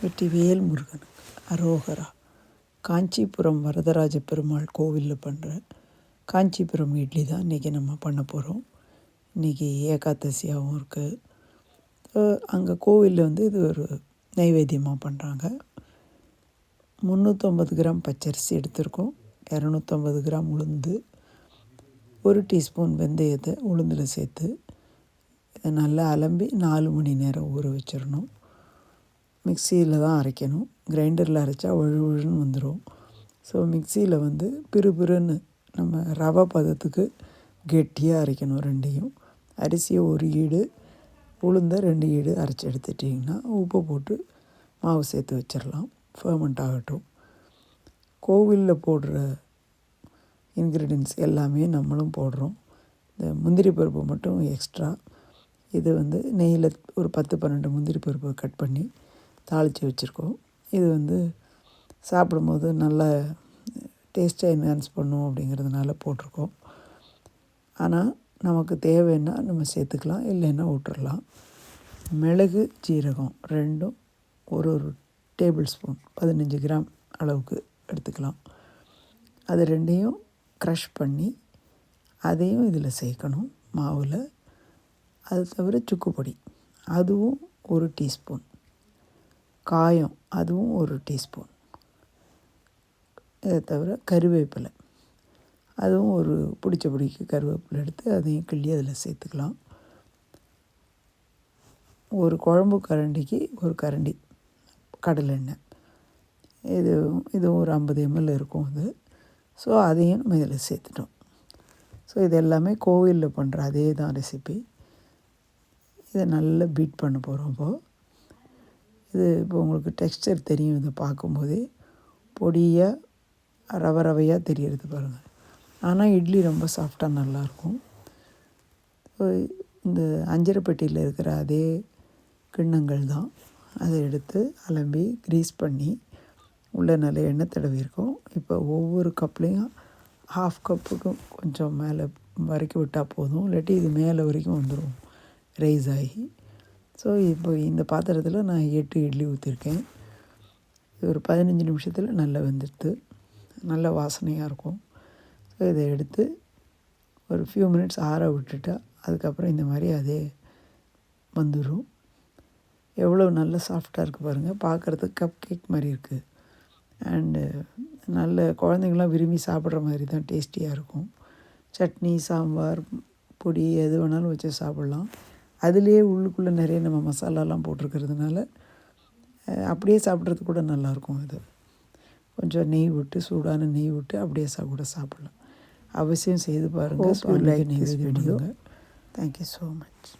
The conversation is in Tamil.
வெற்றிவேல் முருகனுக்கு அரோகரா. காஞ்சிபுரம் வரதராஜ பெருமாள் கோவிலில் பண்ணுற காஞ்சிபுரம் இட்லி தான் இன்றைக்கி நம்ம பண்ண போகிறோம் இன்றைக்கி ஏகாதசியாகவும் இருக்குது அங்கே கோவிலில் வந்து இது ஒரு நைவேத்தியமாக பண்ணுறாங்க முந்நூற்றம்பது கிராம் பச்சரிசி எடுத்திருக்கோம். இரநூத்தம்பது கிராம் உளுந்து ஒரு டீஸ்பூன் வெந்தயத்தை உளுந்தில் சேர்த்து இதை நல்லா அலம்பி நாலு மணி நேரம் ஊற வச்சிடணும். மிக்சியில் தான் அரைக்கணும். கிரைண்டரில் அரைச்சா வழுவழுன்னு வந்துடும் ஸோ மிக்சியில் வந்து பிறு பிறுன்னு நம்ம ரவை பதத்துக்கு கெட்டியாக அரைக்கணும் ரெண்டையும். அரிசியை ஒரு ஈடு உளுந்த ரெண்டு ஈடு அரைச்சி எடுத்துட்டிங்கன்னா உப்பு போட்டு மாவு சேர்த்து வச்சிடலாம் ஃபர்மெண்ட் ஆகட்டும். கோவிலில் போடுற இன்க்ரீடியன்ஸ் எல்லாமே நம்மளும் போடுறோம். இந்த முந்திரி பருப்பு மட்டும் எக்ஸ்ட்ரா இது வந்து நெய்யில் ஒரு பத்து பன்னெண்டு முந்திரி பருப்பை கட் பண்ணி தாளித்து வச்சுருக்கோம். இது வந்து சாப்பிடும்போது நல்ல டேஸ்ட்டை என்ஹான்ஸ் பண்ணும் அப்படிங்கிறதுனால போட்டிருக்கோம். ஆனால் நமக்கு தேவைன்னா நம்ம சேர்த்துக்கலாம் இல்லைன்னா விட்டுறலாம். மிளகு ஜீரகம் ரெண்டும் ஒரு ஒரு டேபிள் ஸ்பூன் பதினஞ்சு கிராம் அளவுக்கு எடுத்துக்கலாம். அது ரெண்டையும் க்ரஷ் பண்ணி அதையும் இதில் சேர்க்கணும் மாவில். அது தவிர சுக்குப்பொடி அதுவும் ஒரு டீஸ்பூன். காயம் அதுவும் ஒரு டீஸ்பூன். இதை தவிர கருவேப்பிலை. அதுவும் ஒரு பிடிச்ச பிடிக்க கருவேப்பிலை எடுத்து அதையும் கிள்ளி அதில் சேர்த்துக்கலாம். ஒரு குழம்பு கரண்டிக்கு ஒரு கரண்டி கடலெண்ணெய் இது இதுவும் ஒரு ஐம்பது எம்எல் இருக்கும் அது. ஸோ அதையும் நம்ம இதில் சேர்த்துட்டோம். ஸோ இது எல்லாமே கோவிலில் பண்ணுற அதே தான் ரெசிபி இதை நல்லா பீட் பண்ண போகிறோம் இப்போது இது இப்போ உங்களுக்கு டெக்ஸ்டர் தெரியும் இதை பார்க்கும்போதே. பொடியாக ரவை ரவையாக தெரியறது பாருங்கள் ஆனால் இட்லி ரொம்ப சாஃப்டாக நல்லாயிருக்கும் இந்த அஞ்சரைப்பட்டியில் இருக்கிற அதே கிண்ணங்கள் தான். அதை எடுத்து அலம்பி க்ரீஸ் பண்ணி உள்ளே நல்ல எண்ணெய் தடவிருக்கோம் இப்போ ஒவ்வொரு கப்லேயும் ஹாஃப் கப்புக்கும் கொஞ்சம் மேலே வரைக்கும் விட்டால் போதும். இல்லாட்டி இது மேலே வரைக்கும் வந்துடும் ரைஸ் ஆகி. ஸோ இப்போ இந்த பாத்திரத்தில் நான் எட்டு இட்லி ஊற்றிருக்கேன் இது ஒரு பதினஞ்சு நிமிஷத்தில் நல்லா வெந்துடுது நல்ல வாசனையாக இருக்கும். ஸோ இதை எடுத்து ஒரு ஃபியூ மினிட்ஸ் ஆற விட்டுட்டா அதுக்கப்புறம் இந்த மாதிரி அதே வந்துடும் எவ்வளோ நல்ல சாஃப்டாக இருக்குது பாருங்கள் பார்க்குறதுக்கு கப் கேக் மாதிரி இருக்குது அண்டு நல்ல குழந்தைங்களாம் விரும்பி சாப்பிட்ற மாதிரி தான் டேஸ்டியாக இருக்கும். சட்னி சாம்பார் பொடி எது வேணாலும் வச்சு சாப்பிட்லாம். அதுலேயே உள்ளுக்குள்ளே நிறைய நம்ம மசாலாலாம் போட்டிருக்கிறதுனால அப்படியே சாப்பிட்றது கூட நல்லாயிருக்கும் இது கொஞ்சம் நெய் விட்டு சூடான நெய் விட்டு அப்படியே சா கூட சாப்பிட்லாம். அவசியம் செய்து பாருங்கள் like this video thank you so much